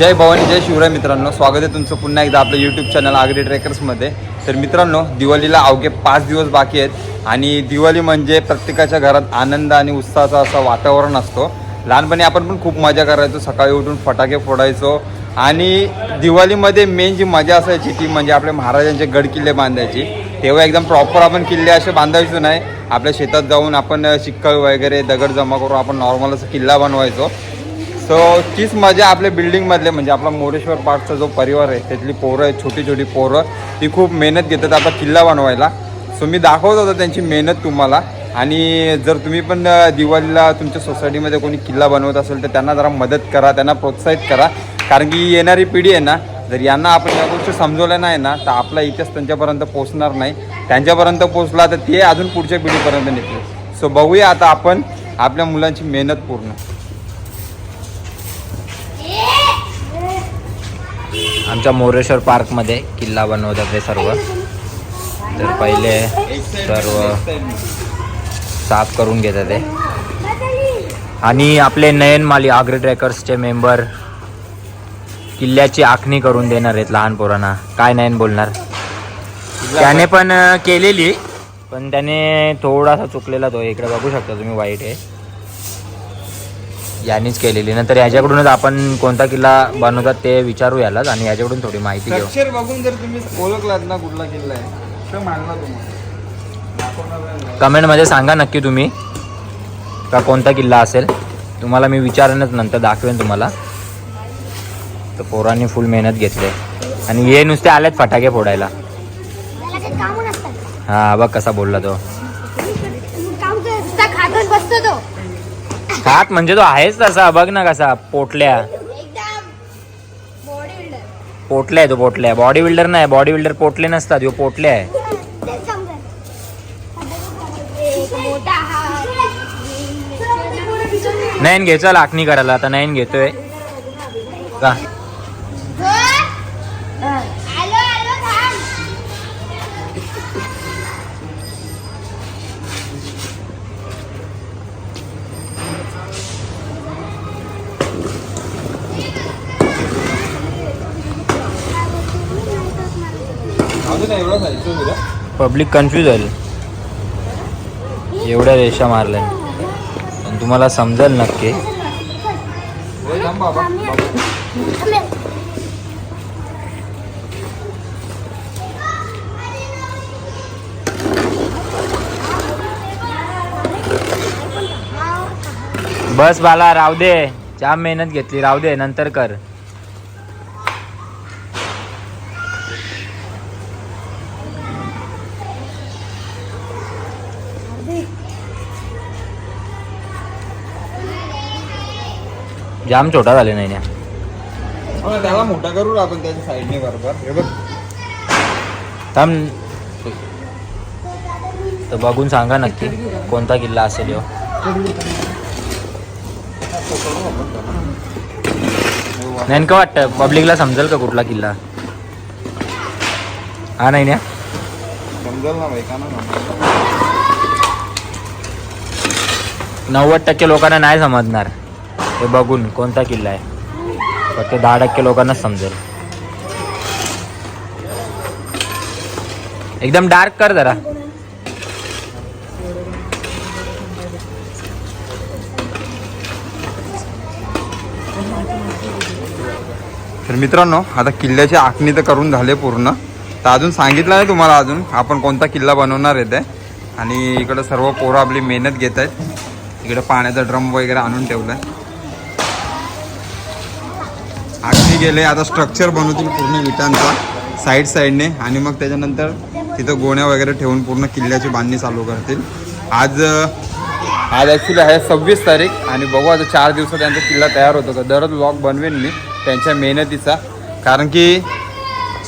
जय भवानी जय शिवराय मित्रांनो. स्वागत आहे तुमचं पुन्हा एकदा आपलं यूट्यूब चॅनल आगरी ट्रेकर्समध्ये तर मित्रांनो दिवाळीला अवघे पाच दिवस बाकी आहेत आणि दिवाळी म्हणजे प्रत्येकाच्या घरात आनंद आणि उत्साहाचं असं वातावरण असतो. लहानपणी आपण पण खूप मजा करायचो. सकाळी उठून फटाके फोडायचो. आणि दिवाळीमध्ये मेन जी मजा असायची ती म्हणजे आपल्या महाराजांचे गड किल्ले बांधायची. तेव्हा एकदम प्रॉपर आपण किल्ले असे बांधायचो नाही. आपल्या शेतात जाऊन आपण चिक्कल वगैरे दगड जमा करून आपण नॉर्मल असं किल्ला बनवायचो. सो तीच मजा आपल्या बिल्डिंगमधले म्हणजे आपला मोरेश्वर पार्कचा जो परिवार आहे त्यातली पोरं आहेत छोटी छोटी पोरं ती खूप मेहनत घेतात आपला किल्ला बनवायला. सो मी दाखवत होतो त्यांची मेहनत तुम्हाला. आणि जर तुम्ही पण दिवाळीला तुमच्या सोसायटीमध्ये कोणी किल्ला बनवत असेल तर त्यांना जरा मदत करा त्यांना प्रोत्साहित करा. कारण की येणारी पिढी आहे ना जर यांना आपण या गोष्टी समजवल्या नाही ना तर आपला इतिहास त्यांच्यापर्यंत पोचणार नाही. त्यांच्यापर्यंत पोचला तर ते अजून पुढच्या पिढीपर्यंत नेतील सो बघूया आता आपण आपल्या मुलांची मेहनत पूर्ण. आमच्या मोरेश्वर पार्कमध्ये किल्ला बनवतात हे सर्व. तर पहिले सर्व साफ करून घेतात ते आणि आपले नयन माली आग्रे ट्रेकर्सचे मेंबर किल्ल्याची आखणी करून देणार आहेत लहान पोरांना. काय नयन बोलणार? त्याने पण केलेली पण त्याने थोडासा चुकलेला तो. इकडे बघू शकता तुम्ही वाईट आहे. यांनीच केलेली. नंतर याच्याकडूनच आपण कोणता किल्ला बनवतात ते विचारू यालाच आणि याच्याकडून थोडी माहिती घेऊ. बघून जर तुम्ही ओळखलात ना कुठला किल्ला आहे तर मानला तुम्हाला कमेंटमध्ये सांगा नक्की तुम्ही का कोणता किल्ला असेल. तुम्हाला मी विचारेनच नंतर दाखवेन तुम्हाला. तर पोरांनी फुल मेहनत घेतली. आणि हे नुसते आलेत फटाके फोडायला. त्याला काही कामं नसतात. हा बघ कसा बोलला तो. खात म्हणजे तो आहेच तसा. बघ ना कसा. पोटल्या. पोटल्या आहे तो पोटल्या. बॉडी बिल्डर नाही. बॉडी बिल्डर पोटले नसतात. ह्यो पोटल्या आहे हात नयन घे. चल आखणी करायला. आता नयन घेतोय. का पब्लिक कन्फ्यूज होईल एवढ्या रेषा मारल्या. पण तुम्हाला समजेल नक्की. बस बाला राहू दे. जाम मेहनत घेतली राहू दे नंतर कर. जाम छोटा झाले नाही ना हो, त्याला मोठा करू आपण त्याच्या साईडने बरोबर. हे बघ. थांब. तर बघून सांगा नक्की कोणता किल्ला असेल ह्यो नेमकं वाटतं पब्लिकला समजेल का कुठला किल्ला? हा नाही ना समजेल ना बाई का ना नव्वद टक्के लोकांना नाही समजणार. हे बघून कोणता किल्ला आहे? फक्त दहा टक्के लोकांनाच समजेल. एकदम डार्क कर जरा. तर मित्रांनो आता किल्ल्याची आखणी तर करून झाले पूर्ण. तर अजून सांगितलं नाही तुम्हाला अजून आपण कोणता किल्ला बनवणार आहे ते. आणि इकडं सर्व पोरं आपली मेहनत घेत आहेत इकडं पाण्याचा ड्रम वगैरे आणून ठेवला आहे गेले आता स्ट्रक्चर बनवतील पूर्ण विटांचा साईड साईडने आणि मग त्याच्यानंतर तिथं गोण्या वगैरे ठेवून पूर्ण किल्ल्याची बांधणी चालू करतील. आज आज ॲक्च्युली आहे सव्वीस तारीख आणि बघू आता चार दिवसात त्यांचा किल्ला तयार होतो का. दररोज ब्लॉग बनवेन मी त्यांच्या मेहनतीचा. कारण की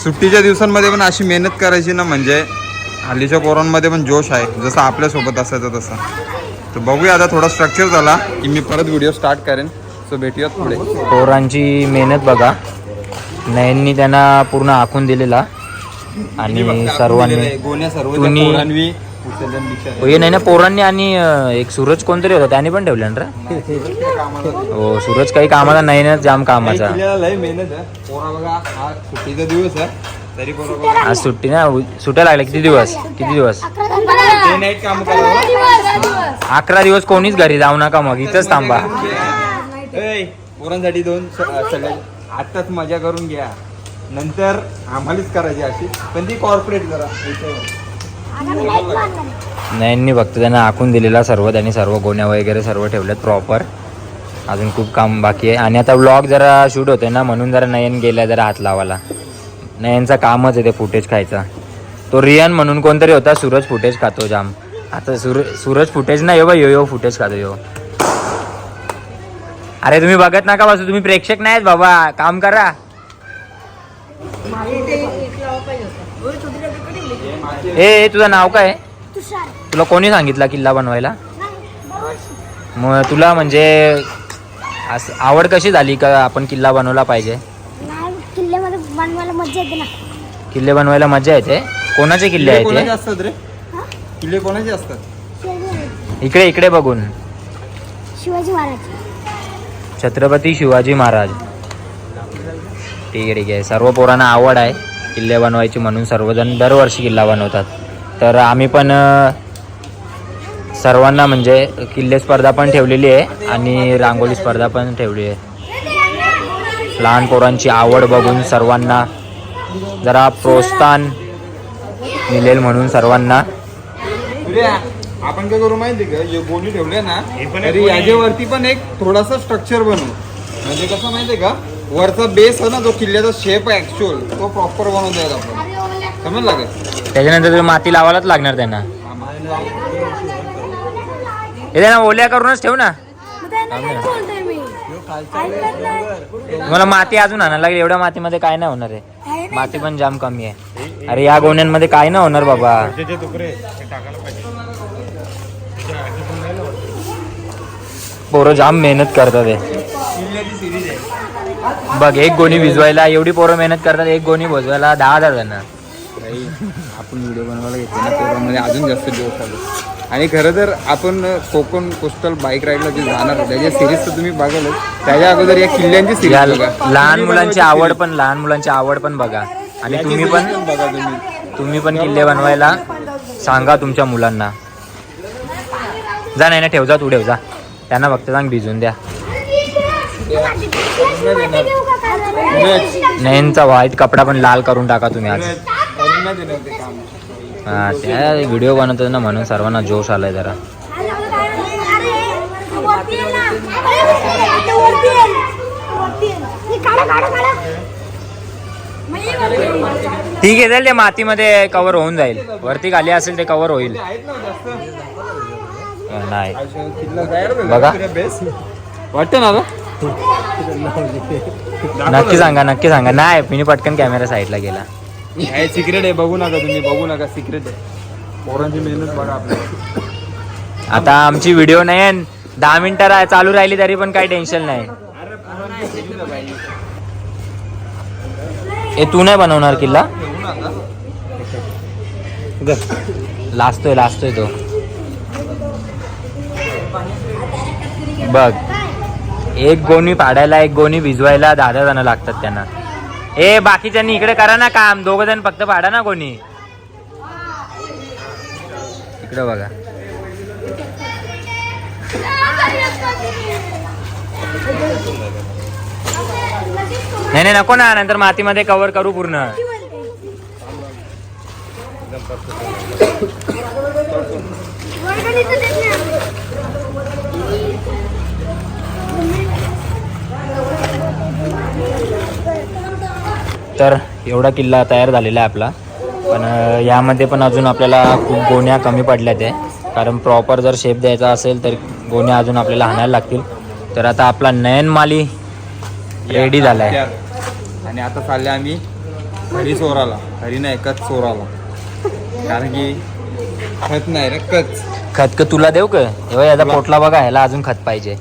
सुट्टीच्या दिवसांमध्ये पण अशी मेहनत करायची ना म्हणजे हल्लीच्या पोरांमध्ये पण जोश आहे जसं आपल्यासोबत असायचं तसं. तर बघूया आता थोडा स्ट्रक्चर झाला की मी परत व्हिडिओ स्टार्ट करेन. सो भेटूयात पुढे. पोरांची मेहनत बघा. नयननी त्यांना पूर्ण आखून दिलेला. आणि सर्वांनी. गोण्या सर्व तुम्ही- पोरांनी. हो, हे नाही ना पोरांनी आणि अं, एक सूरज कोणतरी होता त्याने पण ठेवलं ना रे? हो सूरज काही कामाला नाही ना जाम कामाचा. काही किल्ल्याला लय मेहनत आहे. पोरा बघा हा सुट्टीचा दिवस आहे. तरी पोरा बघा. आज सुट्टी ना उ- सुट्ट्या लागल्या किती दिवस? किती दिवस? डे नाईट काम करावं अकरा दिवस कोणीच घरी जाऊ नका मग इथंच थांबा. ऐ, पोरांसाठी दोन सगळे. आत्ताच मजा करून घ्या. नंतर आम्हालाच करायची अशी. पण ती कॉर्पोरेट करा नयननी फक्त त्यांना आखून दिलेला सर्व त्यांनी सर्व गोण्या वगैरे सर्व ठेवल्यात प्रॉपर अजून खूप काम बाकी आहे. आणि आता व्लॉग जरा शूट होते ना म्हणून जरा नयन गेला जरा हात लावायला. नयनचा कामच आहे ते फुटेज खायचा. तो रियान म्हणून कोणतरी होता सूरज फुटेज खातो जाम. आता सूर सूरज फुटेज ना यो बा यो यो फुटेज खातो यो. अरे तुम्ही बघत नका बसू तुम्ही प्रेक्षक नाहीत बाबा काम करा. ए ए, तुझं नाव काय? तुला कोणी सांगितला किल्ला बनवायला? मग तुला म्हणजे असं आवड कशी झाली का आपण किल्ला बनवला पाहिजे? नाही किल्ल्यामध्ये बनवायला मजा येते ना. किल्ले बनवायला मजा येते? कोणाचे किल्ले कोणाचे आहेत असतात रे? किल्ले कोणाचे असतात? हे? इकडे इकडे बघून. शिवाजी महाराज. छत्रपती शिवाजी महाराज. ठीक आहे ठीक आहे. सर्व पोरांना आवड आहे किल्ले बनवायची म्हणून. सर्वजण दरवर्षी किल्ला बनवतात. तर आम्ही पण सर्वांना म्हणजे किल्ले स्पर्धा पण ठेवलेली आहे आणि रांगोळी स्पर्धा पण ठेवली आहे. लहान पोरांची आवड बघून सर्वांना जरा प्रोत्साहन मिळेल म्हणून सर्वांना. आपण काय करू माहिती का? हे गोणी ठेवले ना तरी याच्यावरती पण एक थोडासा स्ट्रक्चर बनवू. म्हणजे कसं माहितीये का? वरचा बेस आहे ना जो किल्ल्याचा शेप आहे ऍक्च्युअल तो प्रॉपर बनवता येईल आपण. समजला का? त्याच्यानंतर तुम्ही माती लावायलाच लागणार त्यांना. हे त्यांना ओल्या करूनच ठेव ना. मला माती अजून आणायला लागेल एवढ्या मातीमध्ये काय नाही होणार आहे. माती पण जाम कमी आहे. अरे या गोण्यांमध्ये काय नाही होणार बाबा. पोरं जाम मेहनत करतात हे. बघ एक गोणी भिजवायला एवढी पोरं मेहनत करतात एक गोणी भिजवायला दहा हजार त्यांना काही आपण व्हिडिओ बनवायला घेतले ना त्याच्यामध्ये अजून जास्त दिवस आले आणि खरं तर आपण कोकण कोस्टल बाईक राईडला जे जाणार त्याच्या सिरीज तर तुम्ही बघालच. त्याच्या अगोदर या किल्ल्यांची सिरीज बघा. लहान मुलांची आवड पण लहान मुलांची आवड पण बघा. आणि तुम्ही पण बघा तुम्ही. तुम्ही पण किल्ले बनवायला सांगा तुमच्या मुलांना. जा नाही ना ठेव जा तू ठेव जा. त्यांना फक्त सांग भिजून द्या. नयनचा व्हाईट कपडा पण लाल करून टाका तुम्ही आज. हा त्या व्हिडिओ बनवतो ना म्हणून सर्वांना जोश आलाय जरा. ठीक आहे चालेल ते मातीमध्ये कवर होऊन जाईल. वरती खाली असेल ते कवर होईल. नाही. बघा. वाटतं ना? नक्की सांगा नक्की सांगा. नाही मी पटकन कॅमेरा साईडला गेला. हे सिक्रेट आहे बघू नका तुम्ही बघू नका सिक्रेट आहे. पोरांची मेहनत बघा आता आमची व्हिडिओ नाही आहे. दहा मिनिटं चालू राहिली तरी पण काही टेन्शन नाही. ए तू नाही बनवणार किल्ला? लाजतोय लाजतोय तो. बघ एक गोणी पाडायला एक गोणी भिजवायला दहा दहा जण लागतात त्यांना. ए बाकीच्यांनी इकडे करा ना काम. दोघ जण फक्त पाडा ना कोणी इकडे बघा. नाही नाही नको ना. नंतर मातीमध्ये कव्हर करू पूर्ण. तर एवढा किल्ला तयार झालेला आहे आपला. पण यामध्ये पण अजून आपल्याला खूप गोण्या कमी पडल्यात आहे कारण प्रॉपर जर शेप द्यायचा असेल तर गोण्या अजून आपल्याला हाणायला लागतील. तर आता आपला नयनमाली रेडी झालाय. तयार. आणि आता चालले आम्ही हरी चोराला हरी नाही कच चोराला. कारण की खत नाही रे कच. खत क तुला देऊ का? याचा पोटला बघा ह्याला अजून खत पाहिजे.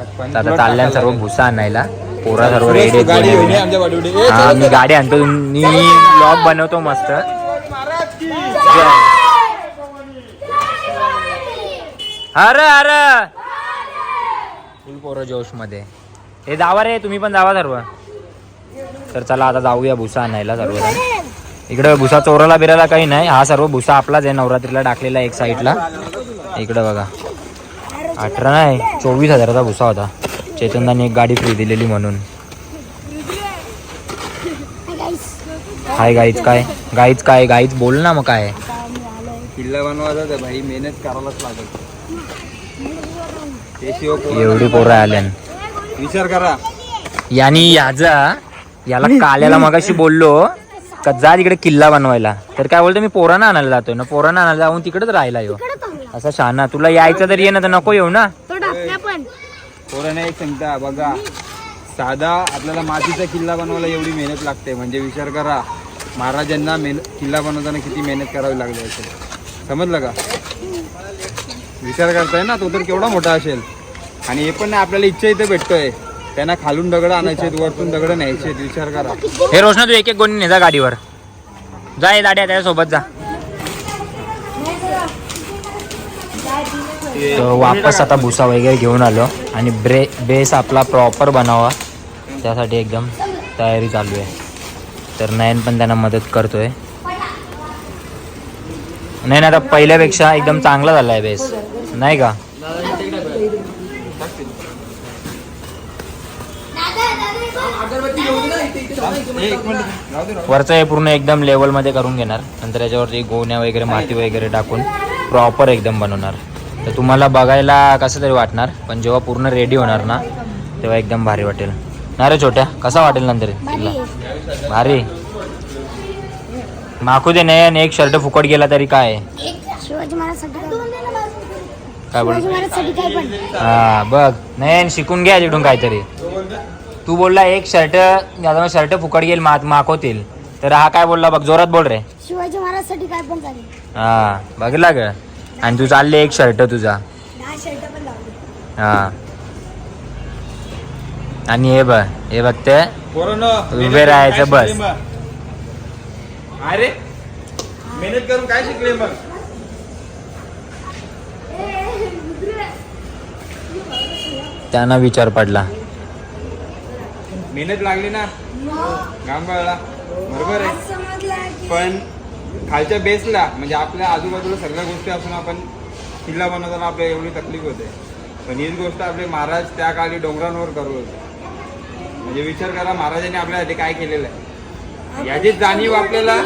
आता टाकायला सर्व. भुसा आणायला. पोरा सर्व रेडी तू गाडी घेऊन ये आमच्या वाडीवडी. ए, हा मी. गाडी आणतो मी ब्लॉग बनवतो मस्त. अरे अरे फुल पोरं जोशमध्ये हे जावा रे तुम्ही पण जावा सर्व. तर चला आता जाऊया भुसा आणायला सर्व इकडं भुसा चोराला बिराला काही नाही. हा सर्व भुसा आपलाच आहे नवरात्रीला टाकलेला एक साईडला इकडं बघा. अठरा नाही चोवीस हजाराचा भुसा होता. चेतनदाने एक गाडी फ्री दिलेली म्हणून. हाय गाईच काय? गाईच काय? गाईच बोल ना मग काय? किल्ला बनवायचा तर भाई मेहनत करायलाच एवढी पोरं आल्यान. विचार करा. यानी याचा याला काल्याला मगाशी बोललो का जा तिकडे किल्ला बनवायला. तर काय बोलतो मी पोरांना आणायला जातोय ना पोरांना आणायला जाऊन तिकडेच राहिला यो असा शहाणा तुला यायचं तर ये ना तर नको येऊ ना. पोरांना एक सांगता बघा. साधा आपल्याला मातीचा किल्ला बनवायला एवढी मेहनत लागते. म्हणजे विचार करा महाराजांना मेहनत किल्ला बनवताना किती मेहनत करावी लागली असेल. समजलं का? विचार करताय ना तो तर केवढा मोठा असेल. आणि हे पण नाही आपल्याला इच्छा इथे भेटतोय. त्यांना खालून दगड आणायचे वरतून दगड न्यायचे विचार करा. हे रोशना तू एक एक गोणी ने जा गाडीवर. जा ये दाड्या त्याच्यासोबत जा. तर वापस आता भुसा वगैरे घेऊन आलो. आणि ब्रे बेस आपला प्रॉपर बनावा. त्यासाठी एकदम तयारी चालू आहे. तर नयन पण त्यांना मदत करतोय. नाही आता पहिल्यापेक्षा एकदम चांगला झाला आहे बेस. नाही का? वरचं हे पूर्ण एकदम लेवलमध्ये करून घेणार. नंतर याच्यावरती गोण्या वगैरे माती वगैरे टाकून प्रॉपर एकदम बनवणार. तर तुम्हाला बघायला कसं तरी वाटणार पण जेव्हा पूर्ण रेडी होणार ना तेव्हा एकदम भारी वाटेल. ना रे छोट्या कसा वाटेल नंतर? तुला भारी. माखू दे नाही आणि एक शर्ट फुकट गेला तरी काय? काय? बोल हा बघ. नाही शिकून घ्या तिकडून काहीतरी. तू बोलला एक शर्ट शर्ट फुकट गेल मा माखवतील. तर हा काय बोलला बघ जोरात बोल रे. शिवाजी महाराजसाठी काय पण हा बघला ग. आणि तू चालले एक शर्ट तुझा. हा आणि हे बघ हे बघते पोरांनो, उभे राहायचं बस. शिकले मग? अरे मेहनत करून काय शिकले मग? त्यांना विचार पडला. मेहनत लागली ना? गांबाळला बरोबर आहे. पण खालच्या बेसला म्हणजे आपल्या आजूबाजूला सगळ्या गोष्टी असून आपण किल्ला बनवताना आपल्याला एवढी तकलीफ होते. पण हीच गोष्ट आपले महाराज त्या काळी डोंगरांवर करत होते. म्हणजे विचार करा महाराजांनी आपल्यासाठी काय केलेलं आहे. याची जाणीव आपल्याला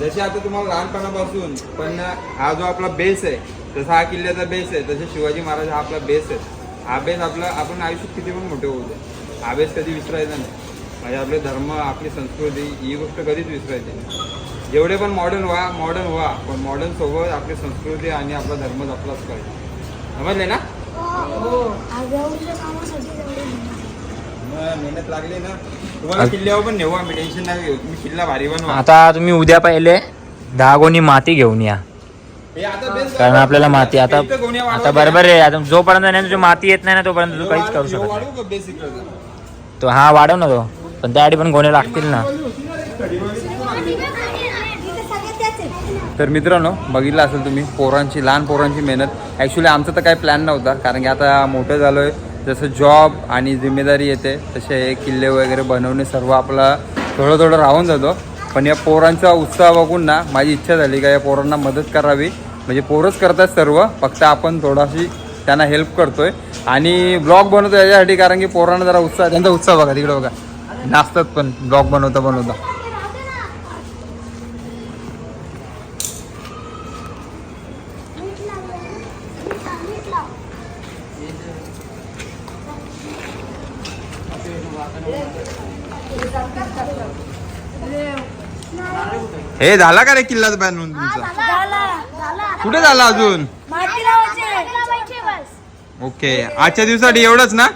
जशी आता तुम्हाला लहानपणापासून पण हा जो आपला बेस आहे तसा हा किल्ल्याचा बेस आहे तसे शिवाजी महाराज हा आपला बेस आहे. हा बेस आपला आपण आयुष्यात किती पण मोठे होऊ दे. हा बेस कधी विसरायचा नाही. म्हणजे आपले धर्म आपली संस्कृती ही गोष्ट कधीच विसरायची नाही. जेवढे पण मॉडर्न व्हा मॉडर्न व्हा. पण मॉडर्न सोबत आपली संस्कृती आणि आपला धर्म जपलाच पाहिजे. समजले ना? आगाऊच्या कामासाठी तेवढे मेहनत. मग मेहनत लागली ना? तुम्हाला किल्ल्यावर पण नेऊ आम्ही टेन्शन नाही घेऊ. तुम्ही किल्ला भारी बनवा. आता तुम्ही उद्या पहिले दहा गोणी माती घेऊन या. हे आता बेस कारण आपल्याला माती आता इथं गोण्या आता. बरोबर आहे. आता जोपर्यंत नाही तुझी माती येत नाही ना तोपर्यंत तू काहीच करू शकत नाही. वाढवू का बेस इकडचा? तो हा वाढव ना तो. पण त्यासाठी पण गोणे लागतील ना. तर मित्रांनो बघितलं असेल तुम्ही पोरांची लहान पोरांची मेहनत. ॲक्च्युली आमचा तर काही प्लॅन नव्हता कारण की आता मोठं झालो आहे जसं जॉब आणि जिम्मेदारी येते तसे हे किल्ले वगैरे बनवणे सर्व आपला थोडं थोडं राहून जातो. पण या पोरांचा उत्साह बघून ना माझी इच्छा झाली का या पोरांना मदत करावी. म्हणजे पोरच करतात सर्व फक्त आपण थोडाशी त्यांना हेल्प करतोय. आणि ब्लॉग बनवतो याच्यासाठी कारण की पोरांना जरा उत्साह त्यांचा उत्साह बघा तिकडे बघा. नाचतात पण ब्लॉग बनवता बनवता हे झाला का रे किल्ला बनवून तुमचा? झाला. झाला. कुठे झाला अजून? माती लावायचे बस. ओके. आजच्या दिवसासाठी एवढंच ना?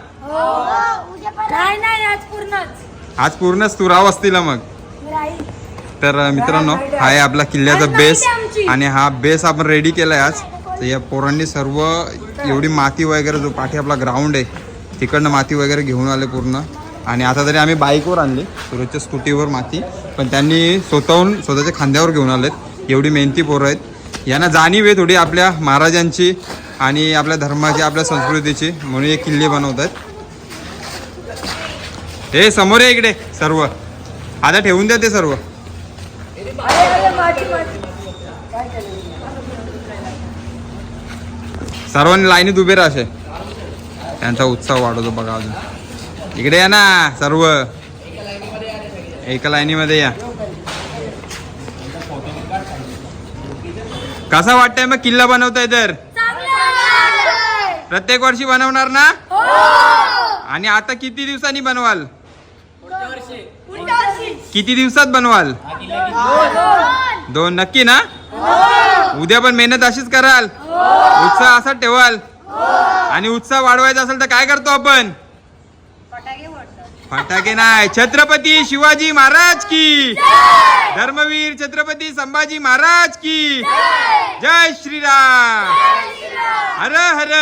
नाही नाही आज पूर्णच. आज पूर्णच तू राव असतील मग. राहील. तर मित्रांनो हा आहे आपला किल्ल्याचा बेस आणि हा बेस आपण रेडी केलाय आज. तर या पोरांनी सर्व एवढी माती वगैरे जो पाठी आपला ग्राउंड आहे तिकडनं माती वगैरे घेऊन आले पूर्ण. आणि आता तरी आम्ही बाईकवर आणली. सुरतच्या स्कूटीवर माती. पण त्यांनी स्वतःहून स्वतःच्या खांद्यावर घेऊन आलेत. एवढी मेहनती पोरं आहेत. यांना जाणीव आहे थोडी आपल्या महाराजांची आणि आपल्या धर्माची आपल्या संस्कृतीची. म्हणून हे किल्ले बनवतात हे समोर आहे इकडे सर्व. आता ठेवून द्या ते सर्व. सर्वांनी लाईनीत उभे राहशे त्यांचा उत्साह वाढवतो बघा अजून. इकडे या ना सर्व. एका लाईनीमध्ये या. कसा वाटतंय मग किल्ला बनवताय तर? प्रत्येक वर्षी बनवणार ना? आणि आता किती दिवसांनी बनवाल? किती दिवसात बनवाल? दोन. नक्की ना? उद्या पण मेहनत अशीच कराल. उत्साह असाच ठेवाल. आणि उत्साह वाढवायचा असेल तर काय करतो आपण? फटाके नाही. छत्रपती शिवाजी महाराज की. धर्मवीर छत्रपती संभाजी महाराज की. जय श्रीराम. हर हर.